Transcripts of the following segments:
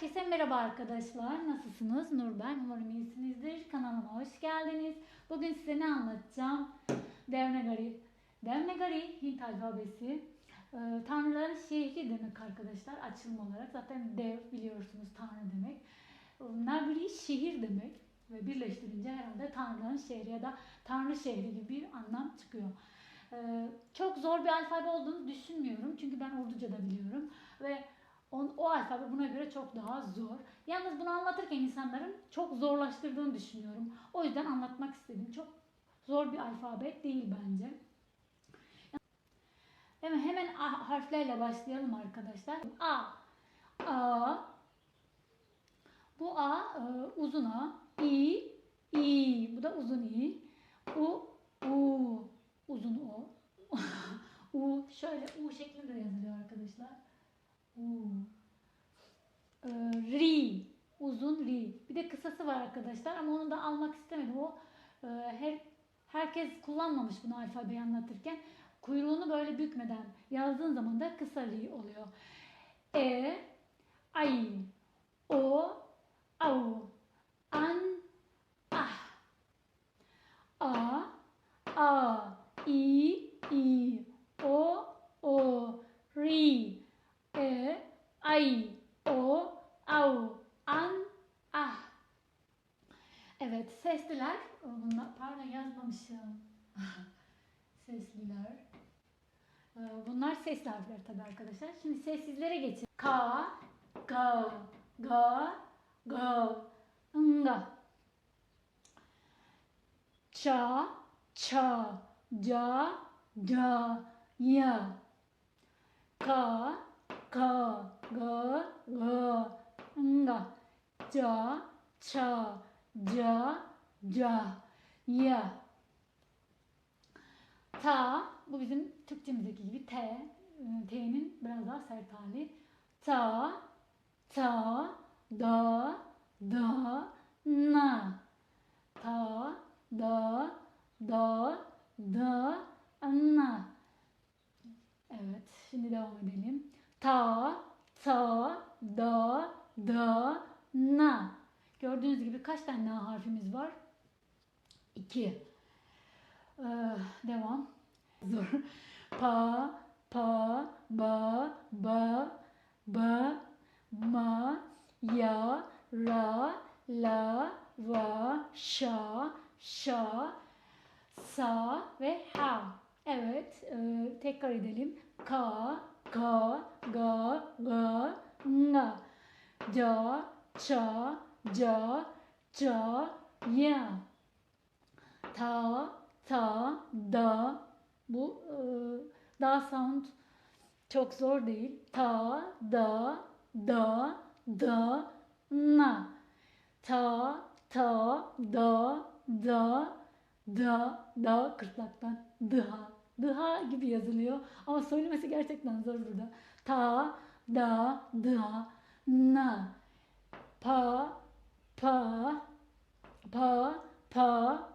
Herkese merhaba arkadaşlar. Nasılsınız? Nur ben. Umarım iyisinizdir. Kanalıma hoş geldiniz. Bugün size ne anlatacağım? Devnagari. Devnagari Hint alfabesi. Ee, Tanrıların şehri demek arkadaşlar açılma olarak. Zaten dev biliyorsunuz Tanrı demek. Nagari şehir demek. Ve birleştirince herhalde Tanrıların şehri ya da Tanrı şehri gibi bir anlam çıkıyor. Ee, çok zor bir alfabe olduğunu düşünmüyorum. Çünkü ben Urduca da biliyorum. Ve on, o alfabe buna göre çok daha zor. Yalnız bunu anlatırken insanların çok zorlaştırdığını düşünüyorum. O yüzden anlatmak istedim. Çok zor bir alfabe değil bence. Hemen hemen A harflerle başlayalım arkadaşlar. A. A. Bu A e, uzun A. İ. İ. Bu da uzun İ. U. U. Uzun O. U. Şöyle U şeklinde yazılıyor arkadaşlar. U. Ee, ri. Uzun ri. Bir de kısası var arkadaşlar ama onu da almak istemedim. O e, her herkes kullanmamış bunu alfabeyi anlatırken. Kuyruğunu böyle bükmeden yazdığın zaman da kısa ri oluyor. E, ay, o, au, an, ah. A, a, i, i, o, o, ri, e, ay, o, au, an, ah. Evet, sesliler. Bunlar, pardon yazmamışım. sesliler. Ee, Bunlar sesli harfler tabii arkadaşlar. Şimdi sessizlere geçin. Ka, ga, ga, ga, nga. Ça, ça, ca, ca, ya. Ka, ka, ga, ga, nga. Ca, ça, ca, ca, ya. Ta, bu bizim Türkçemizdeki gibi T. T'nin biraz daha sert hali. Ta, ta, da, da, na. Ta, da, da, da, na. Evet, şimdi devam edelim. Ta, ta, da, da, na. Gördüğünüz gibi kaç tane na harfimiz var? İki. Ee, devam. Zor. Pa, pa, ba, ba, ba, ma, ya, ra, la, va, şa, şa, sa ve ha. Evet, e, tekrar edelim. Ka, ka, ga, ga, nga. Ca, ça, ca, ca, ya. Ta, ta, da. Bu e, da sound çok zor değil. Ta, da, da, da, na. Ta, ta, da, da, da, da kırtlaktan dıha. Dıha gibi yazılıyor ama söylemesi gerçekten zor burada. Ta, da, dıha, na. Pa, pa, pa, pa,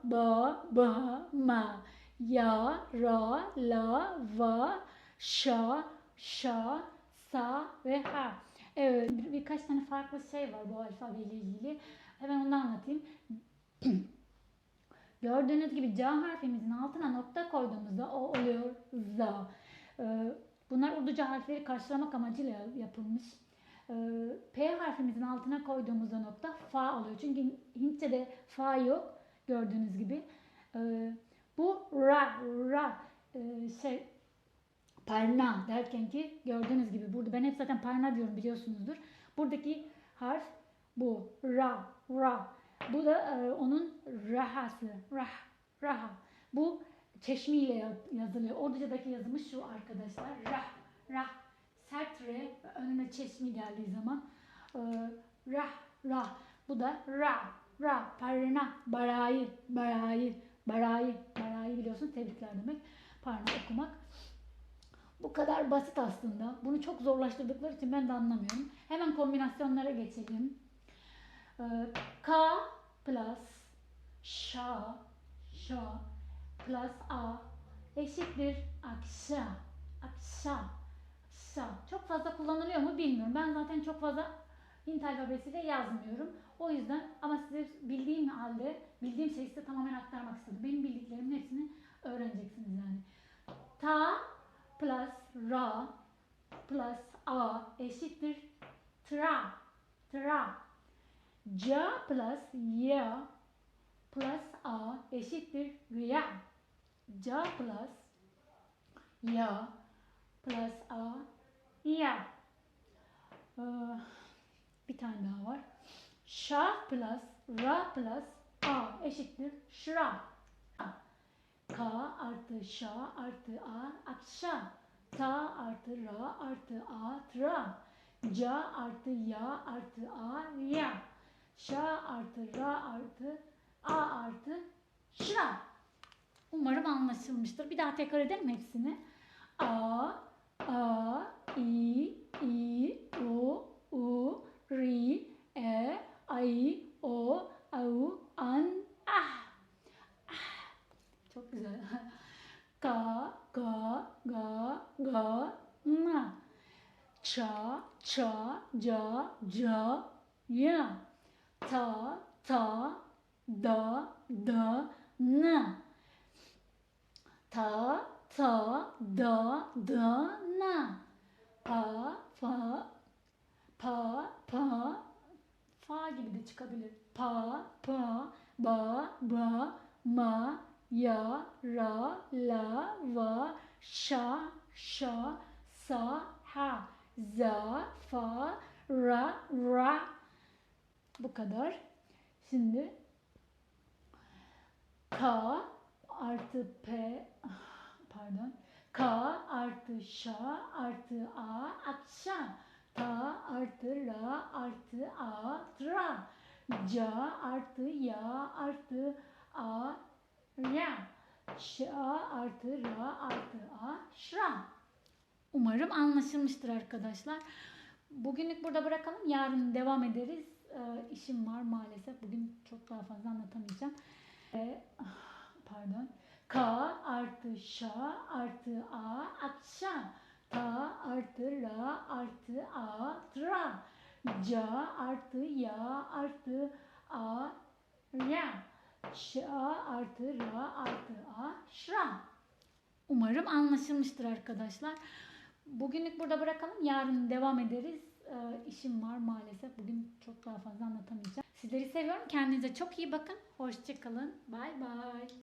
ba, ba, ma. Ya, ra, la, va, şa, şa, sa ve ha. Evet, bir- birkaç tane farklı şey var bu alfabeyle ilgili. Hemen onu anlatayım. Gördüğünüz gibi C harfimizin altına nokta koyduğumuzda o oluyor za. Ee, Bunlar Urduca harfleri karşılamak amacıyla yapılmış. Ee, P harfimizin altına koyduğumuzda nokta fa oluyor. Çünkü Hintçe'de fa yok gördüğünüz gibi. Ee, Bu ra, ra e, şey parna derken ki gördüğünüz gibi burada ben hep zaten parna diyorum biliyorsunuzdur. Buradaki harf bu ra, ra. Bu da e, onun rahası, rah, raha. Bu çeşmi ile ya- yazılıyor. Orduca'daki yazımı şu arkadaşlar. Rah, rah. Sert R ve önüne çeşmi geldiği zaman e, rah, rah. Bu da ra, ra, parna, barayı, barayı, barayı, barayı biliyorsun tebrikler demek. Parna okumak. Bu kadar basit aslında. Bunu çok zorlaştırdıkları için ben de anlamıyorum. Hemen kombinasyonlara geçelim. Ee, K plus şa, şa plus a eşittir akşa, akşa, akşa. Çok fazla kullanılıyor mu bilmiyorum. Ben zaten çok fazla Hint alfabesiyle yazmıyorum. O yüzden ama size bildiğim halde bildiğim şeyi size tamamen aktarmak istedim. Benim bildiklerimin hepsini öğreneceksiniz yani. Ta plus ra plus a eşittir tra. Tra. C plus ya plus a eşittir ya. C plus ya plus a ya. Ee, bir tane daha var. Şa plus ra plus a eşittir şra. K artı şa artı a akşa. Ta artı ra artı a tra. C artı ya artı a ya. Şa artı ra artı a artı şra. Umarım anlaşılmıştır. Bir daha tekrar edelim hepsini. A, A, I, I, U, U, Ri, E, Au, An, Ah. Ah. Çok güzel. Ka, ga, ga, ga, na. Ça, ça, ca, ca, ya. Ta, ta, da, da, na. Ta, ta, da, da, na. Pa, fa, pa, pa, fa gibi de çıkabilir. Pa, pa, ba, ba, ma, ya, ra, la, va, şa, şa, sa, ha, za, fa, ra, ra. Bu kadar. Şimdi K artı P pardon K artı Şa artı A akşam Ta artı La artı A tra Ca artı Ya artı A ya Şa artı Ra artı A şra Umarım anlaşılmıştır arkadaşlar. Bugünlük burada bırakalım. Yarın devam ederiz. Ee, işim var maalesef. Bugün çok daha fazla anlatamayacağım. Ee, pardon. Artı şa artı a akşam. Ta artı ra artı a tra. Ca artı ya artı a ya. Şa artı ra artı a şra. Umarım anlaşılmıştır arkadaşlar. Bugünlük burada bırakalım. Yarın devam ederiz. Ee, işim var maalesef. Bugün çok daha fazla anlatamayacağım. Sizleri seviyorum. Kendinize çok iyi bakın. Hoşçakalın. Bay bay.